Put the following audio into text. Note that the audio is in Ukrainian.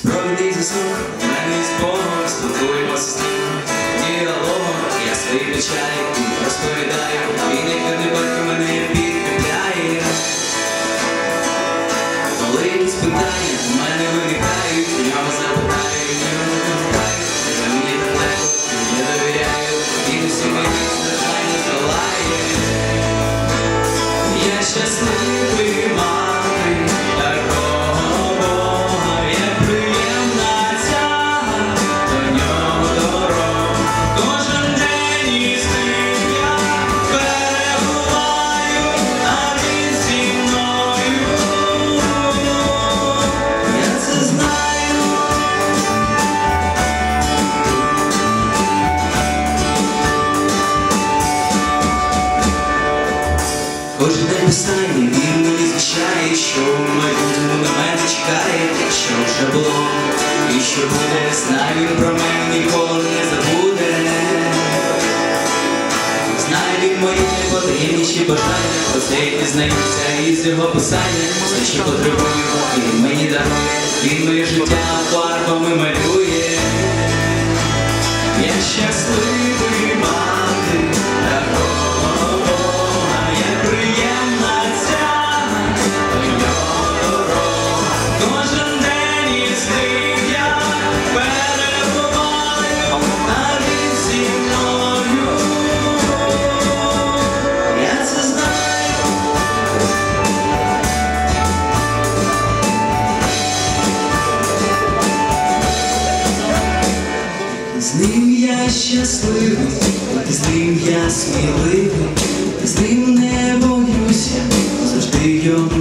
Справедливий зв'язок, мене Богом, спілкуємося з ним діалогом. Я свої печалі розповідаю, як не батько мене підкріпляє. Коли якісь питання у мене виникають, в нього запитаю, в нього не допомагаю. Та мені так легко, не довіряю, він усі мені страждання здолає. Я щасливий Писання він мені звіщає, що в на мене чекає, що вже було і що буде, знаю він про мене ніколи не забуде. Знає він мої найпотаємніші бажання, про це я дізнаюся із його писання. Все, що потребую, він мені дарує, він моє життя фарбами малює. Я щасливий я щасливий, з ним я сміливий, з ним не боюся, завжди йому